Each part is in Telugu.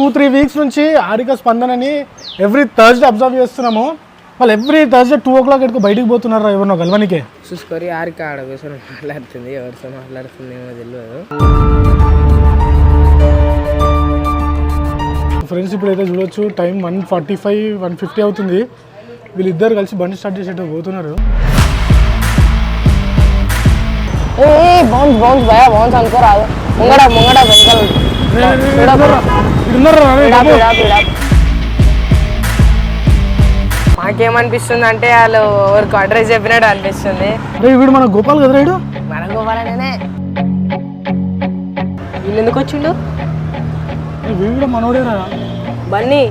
టూ త్రీ వీక్స్ నుంచి ఆరిక స్పందనని ఎవ్రీ థర్స్డే అబ్జర్వ్ చేస్తున్నాము. వాళ్ళు every Thursday two o'clock ఎక్కడికి బయటికి పోతున్నారు ఎవరినో గల్వనికే చూసుకొని ఆరిక ఆడ కూర్చొని మాట్లాడుతుంది ఎవరితో మాట్లాడుతుంది ఏమో తెలియదు ఫ్రెండ్స్ ఇప్పుడైతే చూడొచ్చు time one forty five one fifty అవుతుంది. వీళ్ళిద్దరు కలిసి బండి స్టార్ట్ చేసేట పోతున్నారు. బౌన్స్ బౌన్స్ భయ బౌన్స్ అనుకోరాదు. ముంగడ ముంగడ వెనకాల మాకేమనిపిస్తుంది అంటే వాళ్ళు ఎవరికి అడ్రస్ చెప్పినట్టు అనిపిస్తుంది. వీడు మన గోపాల్ కదా రైడు మన గోపాలనే వీళ్ళు ఎందుకు వచ్చిండు వీడు మనోడేరా. బన్నీ.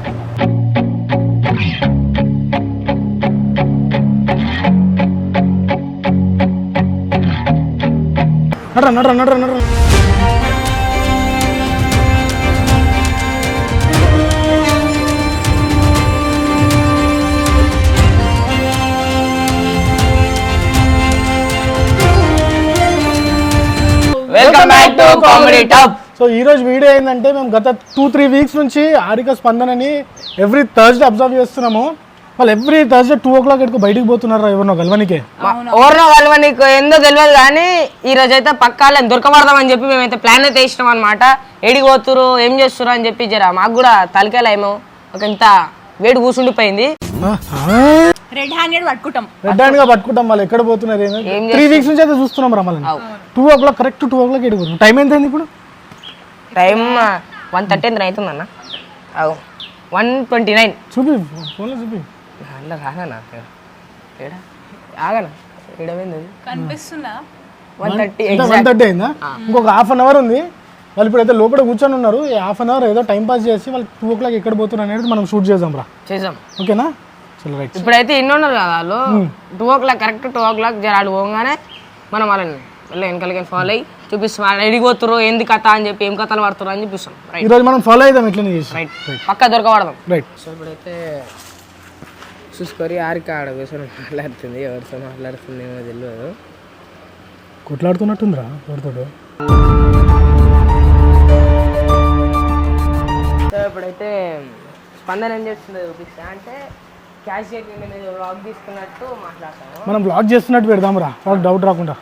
నడ్రా నడ్రా నడ్రా నడ్రా. కామెడీ టాప్ సో ఈ రోజు వీడియో ఏంటంటే మేము గత టూ త్రీ వీక్స్ నుంచి ఆరిక స్పందనని ఎవ్రీ థర్స్డే అబ్జర్వ్ చేస్తున్నాము. వాళ్ళు every Thursday two o'clock ఎక్కడికి బయటికి పోతున్నారు ఎవరినో గల్వనికే? ఎవరినో వాళ్ళు నీకు ఎందో తెలియదు కానీ ఈ రోజు అయితే పక్కాలని దొరకబడదామని చెప్పి మేమైతే ప్లాన్ అయితే వేసినాం అనమాట ఏడికి పోతురు ఏం చేస్తురు అని చెప్పి జర మాకు కూడా తలకేలేమో ఒక ఇంత వేడి కూసుండిపోయింది రెడ్ హ్యాండెడ్ పట్టుకుంటాం. రెడ్ హ్యాండ్గా పట్టుకుంటాం వాళ్ళు ఎక్కడ పోతున్నారు ఏం త్రీ వీక్స్ నుంచి అయితే చూస్తున్నాం రా మళ్ళీ. Two o'clock correct two o'clock ఎడిపోతుంది time ఎంత ఇప్పుడు? టైం వన్ థర్టీ ఎంత అవుతుంది అన్న అవు. వన్ ట్వంటీ నైన్ చూపి ఫోన్లో చూపి. అట్లా కాదన్నా ఏడా? ఆగనా? ఏడమైంది అది కనిపిస్తుందా వన్ థర్టీ వన్ థర్టీ అయిందా? ఇంకొక హాఫ్ అన్ అవర్ ఉంది. వాళ్ళు ఇప్పుడు అయితే లోపల కూర్చొని ఉన్నారు. ఈ హాఫ్ అన్ అవర్ ఏదో టైం పాస్ చేసి వాళ్ళు టూ ఓ క్లాక్ ఎక్కడ పోతున్నారు అనేది మనం షూట్ చేద్దాం రా. చేసాం ఓకేనా ఇప్పుడైతే ఇన్ని ఉన్నారు కదా వాళ్ళు? Two o'clock correct two o'clock జర ఆడు పోగానే మనం వాళ్ళని వెళ్ళి వెనకాలకి ఫాలో అయ్యి చూపిస్తాం. వాళ్ళు ఎడిగిపోతురు ఏంది కథ అని చెప్పి ఏం కథలు పడుతురు అని చూపిస్తాం. రైట్ ఈరోజు మనం ఫాలో అవుదాం ఎట్లనే చేసి. రైట్ పక్క దొరకబడదాం. రైట్ సో ఇప్పుడైతే చూసుకొని ఆరిక ఆడ కూర్చొని మాట్లాడుతుంది. ఎవరితో మాట్లాడుతుంది ఏమో తెలియదు కొట్లాడుతున్నట్టుందిరా ఎవరితో సో ఇప్పుడైతే స్పందన ఏం చేస్తుందో చూపిస్తా. అంటే క్యాష్ మీద వ్లాగ్ తీసుకున్నట్టు మాట్లాడతాము. మనం బ్లాగ్ చేస్తున్నట్టు పెడదాం రా వాళ్ళకి డౌట్ రాకుండా.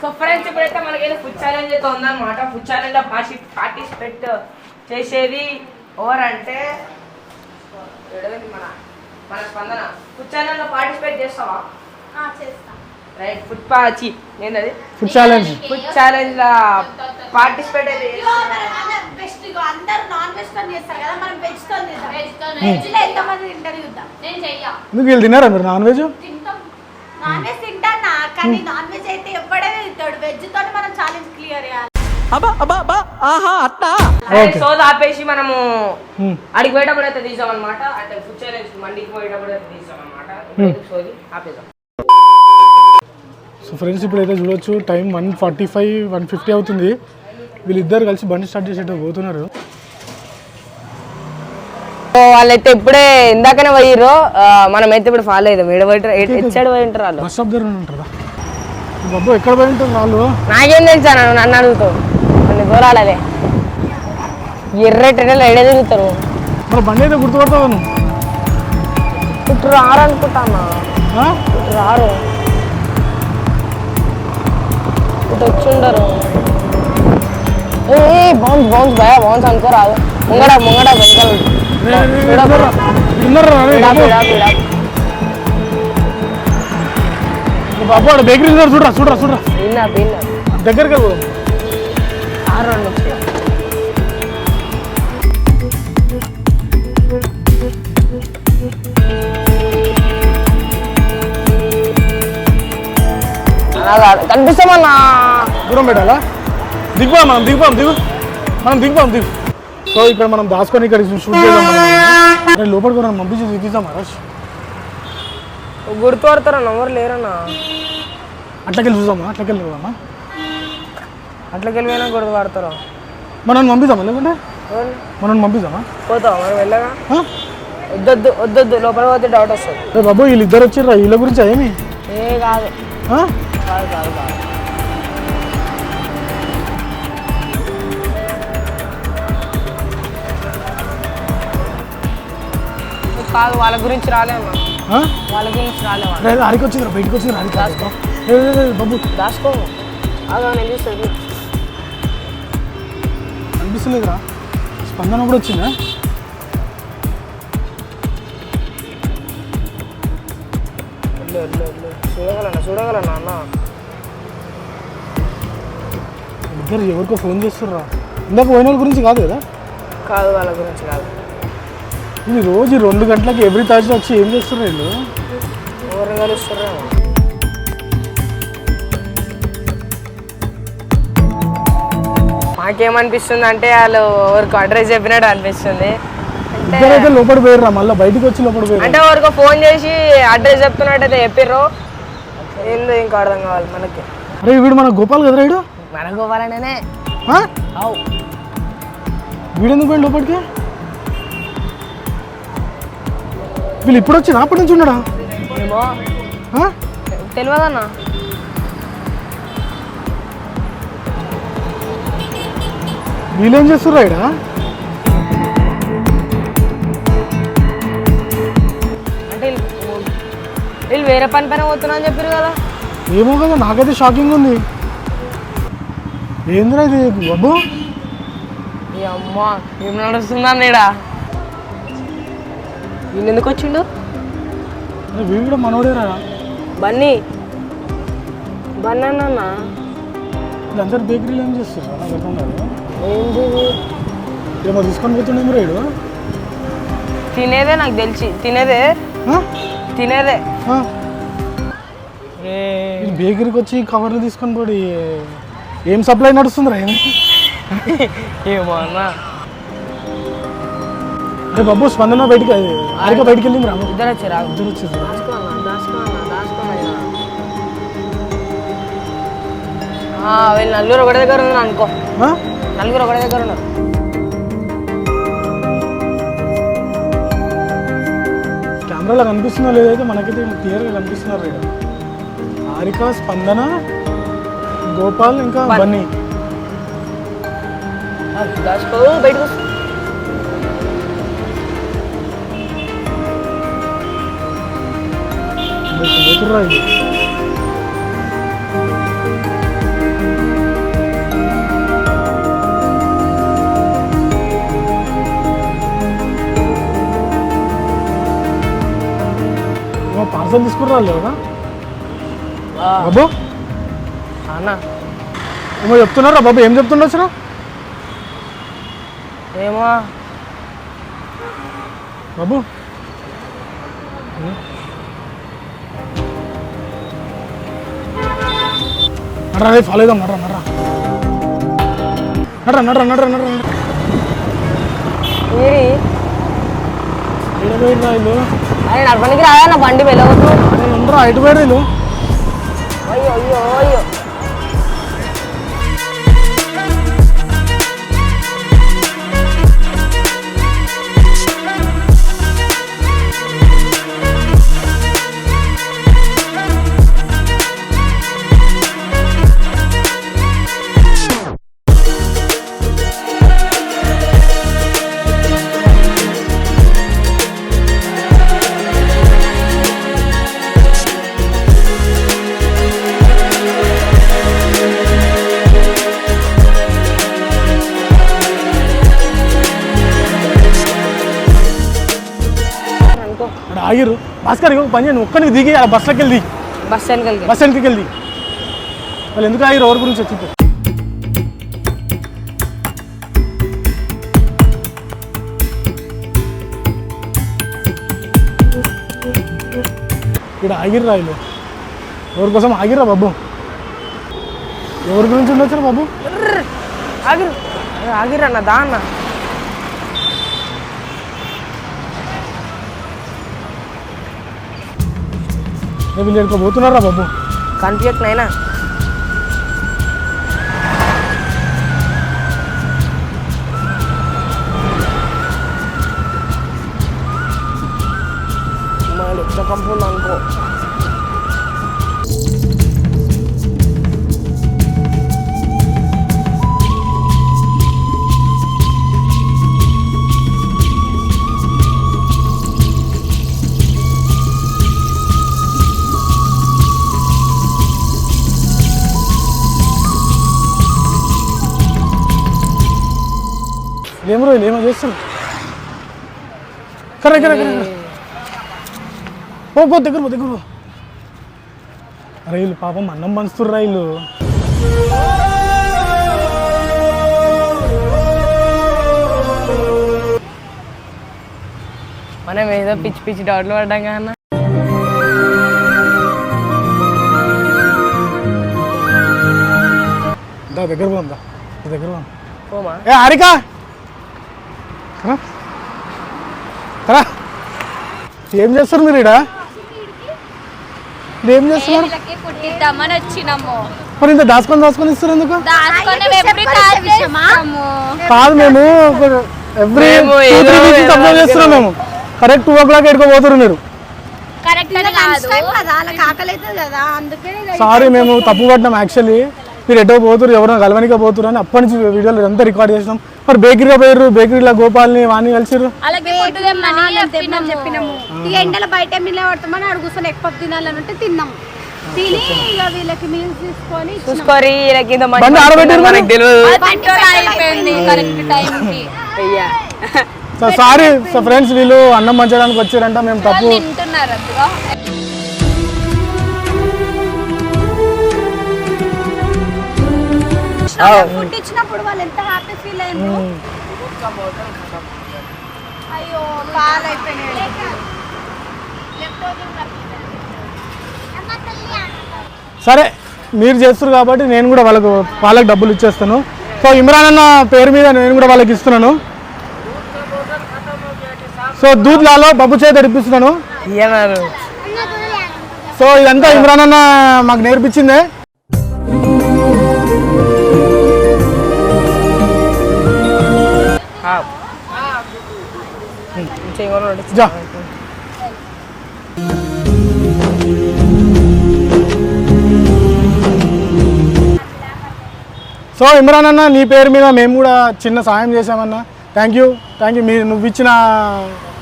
సో ఫ్రెండ్స్ ఇప్పుడైతే మనకైతే ఫుడ్ ఛాలెంజ్ అయితే ఉందన్నమాట. ఫుడ్ ఛాలెంజ్ పార్టి పార్టిసిపేట్ చేసేది ఓవర్ అంటే మన మన స్పందన. ఫుడ్ ఛాలెంజ్లో పార్టిసిపేట్ చేస్తావా? చేస్తా. రైట్ ఫుడ్ పాచి ఏంటది ఫుడ్ ఛాలెంజ్ ఫుడ్ ఛాలెంజ్ లా పార్టిసిపేట్ అయితే బెస్ట్ అందరు నాన్ వెజ్తో చేస్తారు కదా మనం వెజ్తో చేద్దాం వెజ్లో ఎంత మంది తింటారు చూద్దాం. నేను చెయ్యా. ఎందుకు వీళ్ళు తిన్నారా మీరు నాన్ వెజ్? తింటాం. నాన్ వెజ్ తింటానా? కానీ నాన్ వెజ్ అయితే ఎప్పుడే తింటాడు. వెజ్ తోటి మనం ఛాలెంజ్ క్లియర్ చేయాలి. సో ఆపేసి మనము అడిగి పోయేటప్పుడు అయితే తీసాం అనమాట అంటే ఫుడ్ ఛాలెంజ్ మండికి పోయేటప్పుడు అయితే తీసాం అనమాట సోది ఆపేసాం సో ఫ్రెండ్స్ ఇప్పుడైతే చూడొచ్చు time one forty five one fifty అవుతుంది. వీళ్ళిద్దరు కలిసి బండి స్టార్ట్ చేసేట పోతున్నారు. సో వాళ్ళైతే ఇప్పుడే ఇందాకనే పోయిర్రు. ఆ, మనమైతే ఇప్పుడు ఫాలో అయ్యాం ఏడు పోయి ఎటు సైడ్ పోయి ఉంటారు వాళ్ళు. బస్ స్టాప్ దగ్గర ఉంటారా? బాబు ఎక్కడ పోయి ఉంటారు వాళ్ళు? నాకేం తెలుసా నన్ను నన్ను అడుగుతావు. కొన్ని దూరాలదే ఎర్రటెడలు ఎడ తిరుగుతారు మరి బండి అయితే గుర్తుపడతావు నువ్వు? ఇటు రారు అనుకుంటానా? ఇటు రారు. ఇటు వచ్చి ఉండరు. ఏ బౌన్స్ బౌన్స్ భయ బౌన్స్ అనుకోరాదు. ముంగడ ముంగడ వెనకాల బాబు. ఆడ బేకరీ దగ్గర చూడరా చూడరా చూడరా. విన్నా దగ్గరికి వెళ్ళు. ఆరు రెండు కనిపిస్తామన్నా? దూరం పెట్టాలా? దిగిపోదాం మనం దిగిపోదాం దిగు. మనం దిగిపోదాం దిగు. సో ఇక్కడ మనం దాచుకొని ఇక్కడ షూట్ చేద్దాం మనం. లోపలికి మనం పంపించి చూపిస్తాం రష్ గుర్తుపడతారా ఎవరు లేరన్నా? అట్లకెళ్ళి చూద్దామా అట్లకెళ్ళి చూద్దామా అట్లకి వెళ్ళిపోయినా గుర్తుపడతారు మనం పంపిద్దామా లేకుంటే? మనం పంపిద్దామా? పోతావు? మనం వెళ్ళగా? వద్దొద్దు వద్దొద్దు. లోపల పోతే డౌట్ వస్తుంది. బాబు వీళ్ళు ఇద్దరు వచ్చిర్రా? వీళ్ళ గురించి ఏమి? ఏ కాదు? కాదు కాదు కాదు. కాదు వాళ్ళ గురించి రాలే అన్న ఆ? వాళ్ళ గురించి రాలే వాళ్ళు రే, ఆడికి వచ్చిందిరా బయటకు ఏ, ఏ, ఏ, బాబు. దాచుకో నేను అనిపిస్తలేదురా. స్పందన కూడా వచ్చిందా? చూడగలనా చూడగలనా అన్న? ఇద్దరు ఎవరికో ఫోన్ చేస్తుర్రా. ఇందాక పోయిన వాళ్ళ గురించి కాదు కదా? కాదు వాళ్ళ గురించి కాదు. ఇది రోజు రెండు గంటలకి ఎవ్రీ థర్స్డే వచ్చి ఏం చేస్తుర్రా వీళ్ళు? ఎవరిని కలుస్తారేమో మాకేమనిపిస్తుంది అంటే వాళ్ళు ఎవరికి అడ్రస్ చెప్పినట్టు అనిపిస్తుంది. ఇద్దరైతే లోపల పోయారురా మళ్ళీ బయటికి వచ్చి లోపల పోయారు అంటే ఎవరికో ఫోన్ చేసి అడ్రస్ చెప్తున్నట్టయితే చెప్పిర్రు. ఏందో ఇంకా అర్థం కావాలి మనకి. అరే వీడు మన గోపాల్ కదరా వీడు? మన? అవు. వీడెందుకు పోయింది లోపలికి? వీళ్ళు ఇప్పుడు వచ్చి అప్పటి నుంచి ఉన్నాడా? తెలియదన్నా వీళ్ళేం చేస్తుర్రా ఇక్కడ? అంటే వీళ్ళు- వేరే పని పైన పోతున్నా అని చెప్పారు కదా. ఏమో కదా నాకైతే షాకింగ్ ఉంది. ఏందిరా ఇది బాబు అమ్మ ఏం నడుస్తుందా ఈడ వీళ్ళు ఎందుకు వచ్చిండు? వీడు మనోడేరా. బన్నీ. బన్నీ అన్న వీళ్ళందరూ బేకరీలో ఏం చేస్తుర్రా? నాకు అర్థం కాదు ఏంది? ఇది? ఏమో తీసుకొని పోతుండేమో రేడు తినేదే నాకు తెలిసి. తినేదే? తినేదే. బేకరీకి వచ్చి కవర్లు తీసుకొని పోయి ఏం సప్లై నడుస్తుందిరా ఏమి ఏమో అన్న. అరే బాబు స్పందన బయటికి హారిక బయటికి వెళ్ళింది రా ఇద్దరు వచ్చారా ఇద్దరు వచ్చేసి వీళ్ళు నలుగురు ఒకటి దగ్గర ఉన్నారు అనుకో. నలుగురు ఒకటి దగ్గర ఉన్నారు. కెమెరాలో కనిపిస్తుందో లేదైతే మనకైతే క్లియర్గా కనిపిస్తున్నారు హారిక స్పందన గోపాల్ ఇంకా బన్నీ. బయటకు పార్సల్ తీసుకురా లేదా బాబు. అన్న ఏమో చెప్తున్నారా బాబు? ఏం చెప్తుండొచ్చురా ఏమో. బాబు. నడరా రే ఫాలో అవుదాం నడరా నడరా. నడరా నడరా నడరా నడరా అరే నడపనికి రాదా నా బండి వెళ్ళవద్దు ఉండరా ఇటు వీళ్ళు? అయ్యో అయ్యో అయ్యో. ఆగిరు భాస్కర్ పని చేయండి ఒక్కనికి దిగి ఆ బస్సులోకి వెళ్ళి దిగి. బస్ వెనకలికి. బస్ వెనక్కి వెళ్ళి వాళ్ళు ఎందుకు ఆగిరు ఎవరి గురించి చెప్పు. ఇక్కడ ఆగిర్రా వీళ్ళు. ఎవరి కోసం ఆగిర్రా బాబు? ఎవరి గురించి ఉండొచ్చురా బాబు? ఆగిరు ఆగిరు అన్న దా అన్న. ఏ వీళ్ళు ఎక్కడికో పోతున్నారా బాబు కనిపించక నైనా కంపౌండ్ అనుకో వీళ్ళు ఏమో చేస్తున్నారు కర్ర కర్ర కర్ర పో పో దగ్గర పో దగ్గర పో. వీళ్ళు పాపం అన్నం పంచుతుర్రా వీళ్ళు. మనం ఏదో పిచ్చి పిచ్చి డౌట్లు పడ్డాం దా దగ్గర పోందా దగ్గర పోమా? ఏ హారిక రా. ఏం చేస్తారు మీరు ఇక్కడ ఏం చేస్తున్నారు? వచ్చినాము. మరి ఇంత దాచుకొని దాచుకొని ఇస్తారు ఎందుకు? ఎవ్రీ కాదు మేము ఎవ్రీ అప్లోడ్ చేస్తున్నాం మేము. కరెక్ట్ టూ ఓ క్లాక్ ఎడుకోబోతున్నారు మీరు. సారీ మేము తప్పు పడ్డాం యాక్చువల్లీ మీరు ఎటో పోతురు ఎవరైనా కలవనిక పోతురు అని అప్పటి నుంచి వీడియోలు అంతా రికార్డ్ చేసినాం. మరి బేకరీలో పోయారు బేకరీలో గోపాల్ని వాణి ఇక ఎండలో బయట నిలబడతామని అడుగుతాను ఎక్కువ తినాలని అంటే తిన్నాం. తిని ఇక వీళ్ళకి మీల్స్ తీసుకొని. చూసుకోరి వీళ్ళకి బండి ఆడబెట్టారు మనకు? తెలియదు. సారీ సో ఫ్రెండ్స్ వీళ్ళు అన్నం పంచడానికి వచ్చారంట మేము తప్పు. తింటున్నారు ఫుడ్ ఇచ్చినప్పుడు వాళ్ళు ఎంత హ్యాపీ ఫీల్ అయ్యారు? అయ్యో పాలు అయిపోయినాయి సరే మీరు చేస్తారు కాబట్టి నేను కూడా వాళ్ళకు వాళ్ళకి డబ్బులు ఇచ్చేస్తాను. సో ఇమ్రాన్ అన్న పేరు మీద నేను కూడా వాళ్ళకి ఇస్తున్నాను. సో దూద్లాలో బబ్బు చేత ఇయ్యన్నారు. సో ఇదంతా ఇమ్రాన్ అన్న మాకు నేర్పించిందే. సో ఇమ్రాన్ అన్న నీ పేరు మీద మేము కూడా చిన్న సాయం చేసామన్న థ్యాంక్ యూ థ్యాంక్ యూ మీరు నువ్వు ఇచ్చిన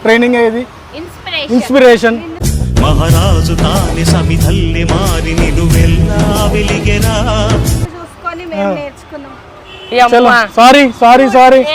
ట్రైనింగ్ ఏది? ఇన్స్పిరేషన్ మహారాజు తాని సమిధల్లి మారి నిలువెల్లా వెలిగెరా సారీ సారీ సారీ